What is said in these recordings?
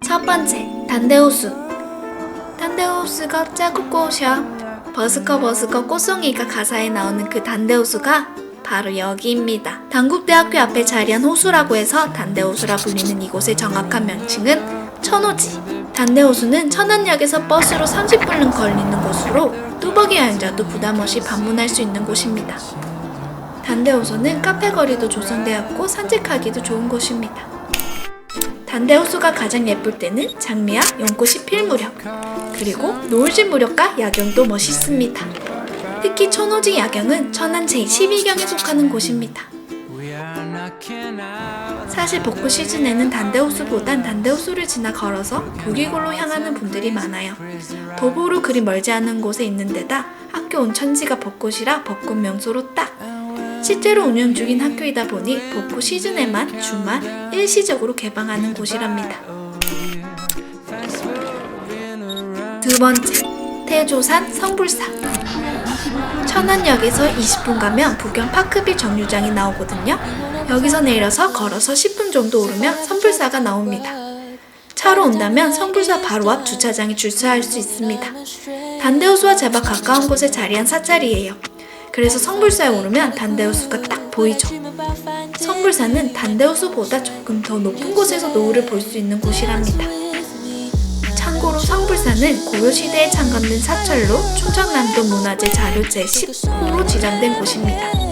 첫 번째, 단대호수. 단대호수가 짜고 꼬셔. 버스커 버스커 꽃송이가 가사에 나오는 그 단대호수가 바로 여기입니다. 단국대학교 앞에 자리한 호수라고 해서 단대호수라 불리는 이곳의 정확한 명칭은 천호지. 단대호수는 천안역에서 버스로 30분은 걸리는 곳으로 뚜벅이 여행자도 부담 없이 방문할 수 있는 곳입니다. 단대호수는 카페 거리도 조성되었고 산책하기도 좋은 곳입니다. 단대호수가 가장 예쁠 때는 장미와 연꽃이 필 무렵 그리고 노을진 무렵과 야경도 멋있습니다. 특히 천호지 야경은 천안 제12경에 속하는 곳입니다. 사실 벚꽃 시즌에는 단대호수보단 단대호수를 지나 걸어서 부기골로 향하는 분들이 많아요. 도보로 그리 멀지 않은 곳에 있는 데다 학교 온천지가 벚꽃이라 벚꽃 명소로 딱 실제로 운영 중인 학교이다 보니 벚꽃 시즌에만 주말 일시적으로 개방하는 곳이랍니다. 두 번째, 태조산 성불사. 천안역에서 20분 가면 부경 파크빌 정류장이 나오거든요. 여기서 내려서 걸어서 10분 정도 오르면 성불사가 나옵니다. 차로 온다면 성불사 바로 앞 주차장에 주차할 수 있습니다. 단대호수와 제법 가까운 곳에 자리한 사찰이에요. 그래서 성불사에 오르면 단대호수가 딱 보이죠. 성불사는 단대호수보다 조금 더 높은 곳에서 노을을 볼 수 있는 곳이랍니다. 참고로 성불사는 고려시대에 창건된 사찰로 충청남도 문화재 자료 제10호로 지정된 곳입니다.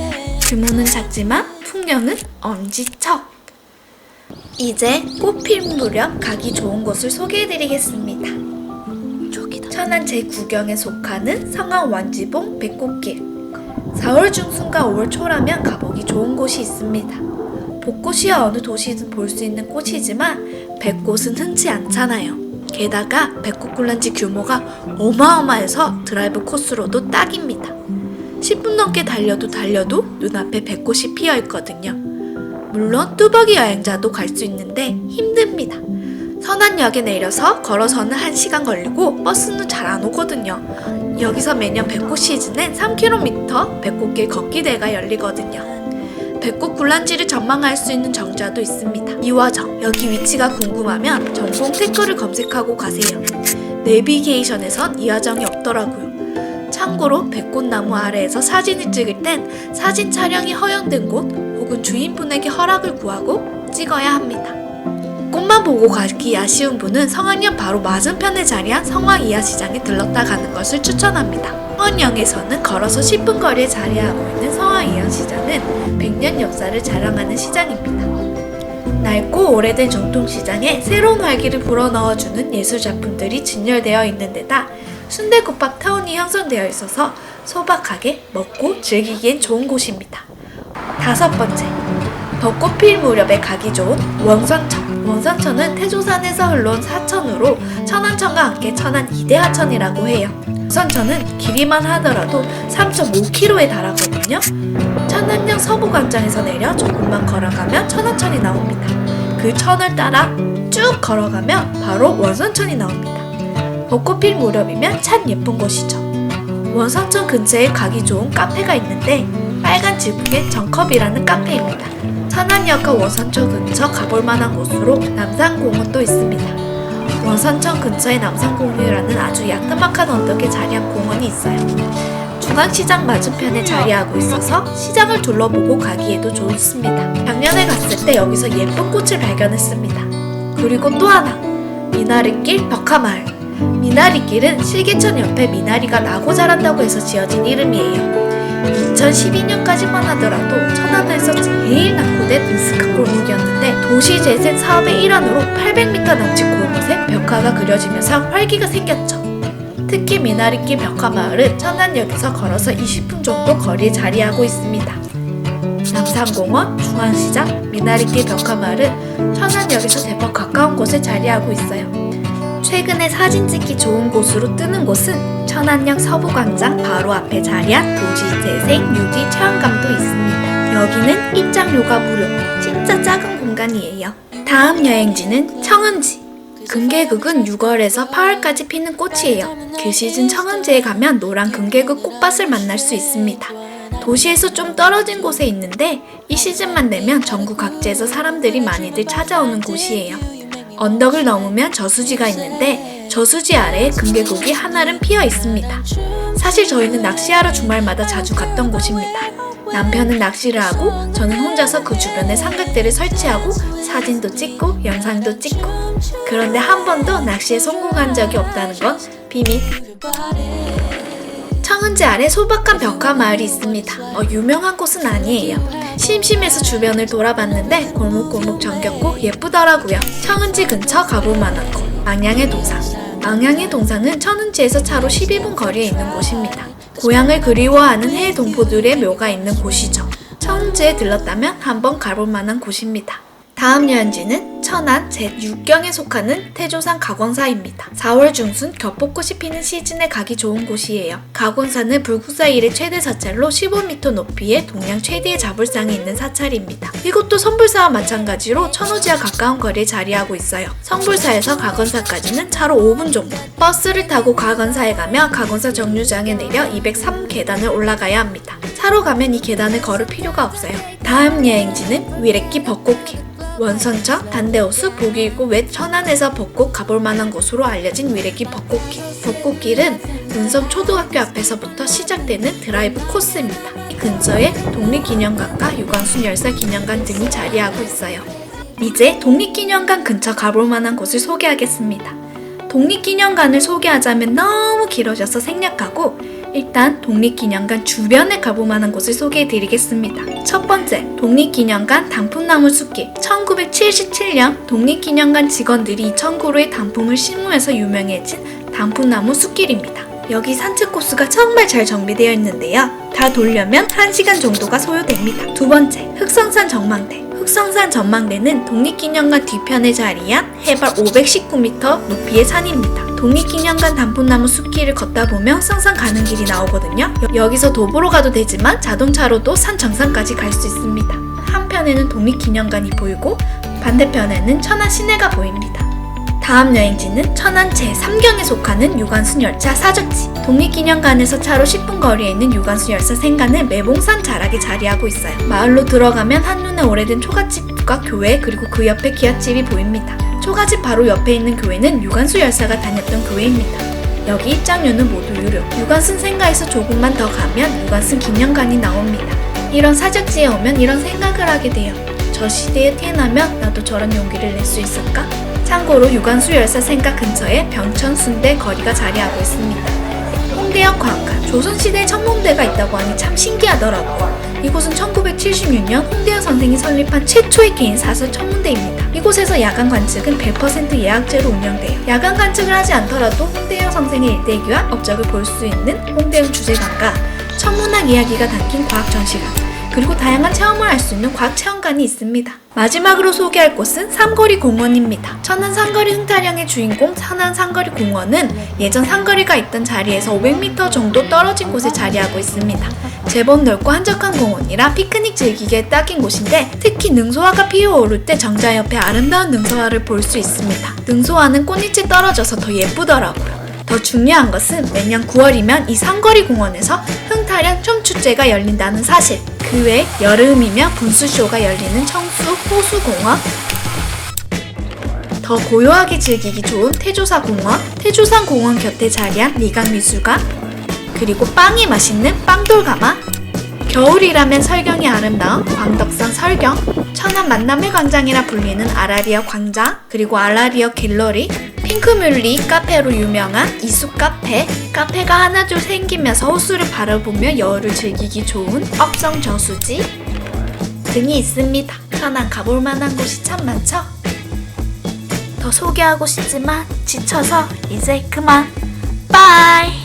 규모는 작지만 풍경은 엄지척. 이제 꽃필 무렵 가기 좋은 곳을 소개해드리겠습니다. 천안 제9경에 속하는 성안 완지봉 백꽃길. 4월 중순과 5월 초라면 가보기 좋은 곳이 있습니다. 벚꽃이야 어느 도시든 볼 수 있는 꽃이지만 백꽃은 흔치 않잖아요. 게다가 백꽃 굴란지 규모가 어마어마해서 드라이브 코스로도 딱입니다. 10분 넘게 달려도 달려도 눈앞에 백꽃이 피어 있거든요. 물론 뚜벅이 여행자도 갈 수 있는데 힘듭니다. 선안역에 내려서 걸어서는 1시간 걸리고 버스는 잘 안 오거든요. 여기서 매년 백꽃 시즌엔 3km 백꽃길 걷기 대회가 열리거든요. 백꽃 굴란지를 전망할 수 있는 정자도 있습니다. 이화정, 여기 위치가 궁금하면 전공 댓글을 검색하고 가세요. 내비게이션에선 이화정이 없더라고요. 참고로 백꽃나무 아래에서 사진을 찍을 땐 사진 촬영이 허용된 곳 혹은 주인분에게 허락을 구하고 찍어야 합니다. 꽃만 보고 가기 아쉬운 분은 성안역 바로 맞은편에 자리한 성황 이하시장에 들렀다 가는 것을 추천합니다. 성안역에서는 걸어서 10분 거리에 자리하고 있는 성황 이하시장은 100년 역사를 자랑하는 시장입니다. 낡고 오래된 전통시장에 새로운 활기를 불어넣어주는 예술 작품들이 진열되어 있는 데다 순대국밥 타운이 형성되어 있어서 소박하게 먹고 즐기기엔 좋은 곳입니다. 다섯 번째, 벚꽃 필 무렵에 가기 좋은 원선천. 원선천은 태조산에서 흘러온 사천으로 천안천과 함께 천안 2대 하천이라고 해요. 원선천은 길이만 하더라도 3.5km에 달하거든요. 천안역 서부광장에서 내려 조금만 걸어가면 천안천이 나옵니다. 그 천을 따라 쭉 걸어가면 바로 원선천이 나옵니다. 벚꽃 필 무렵이면 참 예쁜 곳이죠. 원선천 근처에 가기 좋은 카페가 있는데 빨간 지붕의 정컵이라는 카페입니다. 천안역과 원선천 근처 가볼 만한 곳으로 남산공원도 있습니다. 원선천 근처에 남산공원이라는 아주 야트막한 언덕에 자리한 공원이 있어요. 중앙시장 맞은편에 자리하고 있어서 시장을 둘러보고 가기에도 좋습니다. 작년에 갔을 때 여기서 예쁜 꽃을 발견했습니다. 그리고 또 하나, 미나리길 벽화마을. 미나리길은 실개천 옆에 미나리가 나고 자란다고 해서 지어진 이름이에요. 2012년까지만 하더라도 천안에서 제일 낙후된 으슥한 골목이었는데 도시재생 사업의 일환으로 800m 남짓 골목에 벽화가 그려지면서 활기가 생겼죠. 특히 미나리길 벽화 마을은 천안역에서 걸어서 20분 정도 거리에 자리하고 있습니다. 남산공원, 중앙시장, 미나리길 벽화 마을은 천안역에서 제법 가까운 곳에 자리하고 있어요. 최근에 사진 찍기 좋은 곳으로 뜨는 곳은 천안역 서부광장 바로 앞에 자리한 도시재생 유지 체험관도 있습니다. 여기는 입장료가 무료, 진짜 작은 공간이에요. 다음 여행지는 청운지. 금계국은 6월에서 8월까지 피는 꽃이에요. 그 시즌 청원제에 가면 노란 금계국 꽃밭을 만날 수 있습니다. 도시에서 좀 떨어진 곳에 있는데 이 시즌만 되면 전국 각지에서 사람들이 많이들 찾아오는 곳이에요. 언덕을 넘으면 저수지가 있는데 저수지 아래에 금계국이 한알은 피어 있습니다. 사실 저희는 낚시하러 주말마다 자주 갔던 곳입니다. 남편은 낚시를 하고 저는 혼자서 그 주변에 삼각대를 설치하고 사진도 찍고 영상도 찍고 그런데 한 번도 낚시에 성공한 적이 없다는 건 비밀. 청은지 아래 소박한 벽화 마을이 있습니다. 어, 유명한 곳은 아니에요. 심심해서 주변을 돌아봤는데 골목골목 정겹고 예쁘더라고요. 청은지 근처 가볼 만한 곳. 망양의 동상. 망양의 동상은 천은지에서 차로 12분 거리에 있는 곳입니다. 고향을 그리워하는 해외 동포들의 묘가 있는 곳이죠. 천은지에 들렀다면 한번 가볼 만한 곳입니다. 다음 여행지는 천안 제6경에 속하는 태조산 가권사입니다. 4월 중순 겹벚꽃이 피는 시즌에 가기 좋은 곳이에요. 가권사는 불국사 일의 최대 사찰로 15m 높이의 동양 최대의 자불상이 있는 사찰입니다. 이곳도 선불사와 마찬가지로 천호지와 가까운 거리에 자리하고 있어요. 성불사에서 가건사까지는 차로 5분 정도. 버스를 타고 가건사에 가면 가건사 정류장에 내려 203계단을 올라가야 합니다. 차로 가면 이 계단을 걸을 필요가 없어요. 다음 여행지는 위례기 벚꽃길. 원선천, 단대호수, 보기일고 외 천안에서 벚꽃 가볼 만한 곳으로 알려진 위례기 벚꽃길. 벚꽃길은 눈섬 초등학교 앞에서부터 시작되는 드라이브 코스입니다. 이 근처에 독립기념관과 유광순 열사 기념관 등이 자리하고 있어요. 이제 독립기념관 근처 가볼 만한 곳을 소개하겠습니다. 독립기념관을 소개하자면 너무 길어져서 생략하고 일단 독립기념관 주변에 가볼 만한 곳을 소개해 드리겠습니다. 첫 번째, 독립기념관 단풍나무 숲길. 1977년 독립기념관 직원들이 이 청구로의 단풍을 심으면서 유명해진 단풍나무 숲길입니다. 여기 산책 코스가 정말 잘 정비되어 있는데요. 다 돌려면 1시간 정도가 소요됩니다. 두 번째, 흑성산 전망대. 흑성산 전망대는 독립기념관 뒤편에 자리한 해발 519m 높이의 산입니다. 독립기념관 단풍나무 숲길을 걷다 보면 흑성산 가는 길이 나오거든요. 여- 여기서 도보로 가도 되지만 자동차로도 산 정상까지 갈 수 있습니다. 한편에는 독립기념관이 보이고 반대편에는 천안 시내가 보입니다. 다음 여행지는 천안 제3경에 속하는 유관순 열차 사적지. 독립기념관에서 차로 10분 거리에 있는 유관순 열차 생가는 매봉산 자락에 자리하고 있어요. 마을로 들어가면 한눈에 오래된 초가집과 교회 그리고 그 옆에 기아집이 보입니다. 초가집 바로 옆에 있는 교회는 유관순 열사가 다녔던 교회입니다. 여기 입장료는 모두 유료. 유관순 생가에서 조금만 더 가면 유관순 기념관이 나옵니다. 이런 사적지에 오면 이런 생각을 하게 돼요. 저 시대에 태어나면 나도 저런 용기를 낼 수 있을까? 참고로 유관수 열사 생가 근처에 병천 순대 거리가 자리하고 있습니다. 홍대역 광가 조선시대에 천문대가 있다고 하니 참 신기하더라고요. 이곳은 1976년 홍대역 선생이 설립한 최초의 개인 사설 천문대입니다. 이곳에서 야간 관측은 100% 예약제로 운영돼요. 야간 관측을 하지 않더라도 홍대역 선생의 일대기와 업적을 볼 수 있는 홍대역 주제관과 천문학 이야기가 담긴 과학 전시관 그리고 다양한 체험을 할 수 있는 과학 체험관이 있습니다. 마지막으로 소개할 곳은 삼거리 공원입니다. 천안 삼거리 흥타령의 주인공 천안 삼거리 공원은 예전 삼거리가 있던 자리에서 500m 정도 떨어진 곳에 자리하고 있습니다. 제법 넓고 한적한 공원이라 피크닉 즐기기에 딱인 곳인데 특히 능소화가 피어오를 때 정자 옆에 아름다운 능소화를 볼 수 있습니다. 능소화는 꽃잎이 떨어져서 더 예쁘더라고요. 더 중요한 것은 매년 9월이면 이 삼거리 공원에서 흥타령 춤축제가 열린다는 사실. 그 외 여름이면 분수쇼가 열리는 청수 호수공원, 더 고요하게 즐기기 좋은 태조사 공원, 태조산 공원 곁에 자리한 미강미술관, 그리고 빵이 맛있는 빵돌 가마, 겨울이라면 설경이 아름다운 광덕산 설경, 천안 만남의 광장이라 불리는 아라리아 광장, 그리고 아라리아 갤러리, 핑크뮬리 카페로 유명한 이숙 카페, 카페가 하나둘 생기면서 호수를 바라보며 여울을 즐기기 좋은 업성 저수지 등이 있습니다. 천안 가볼 만한 곳이 참 많죠? 더 소개하고 싶지만 지쳐서 이제 그만. 빠이!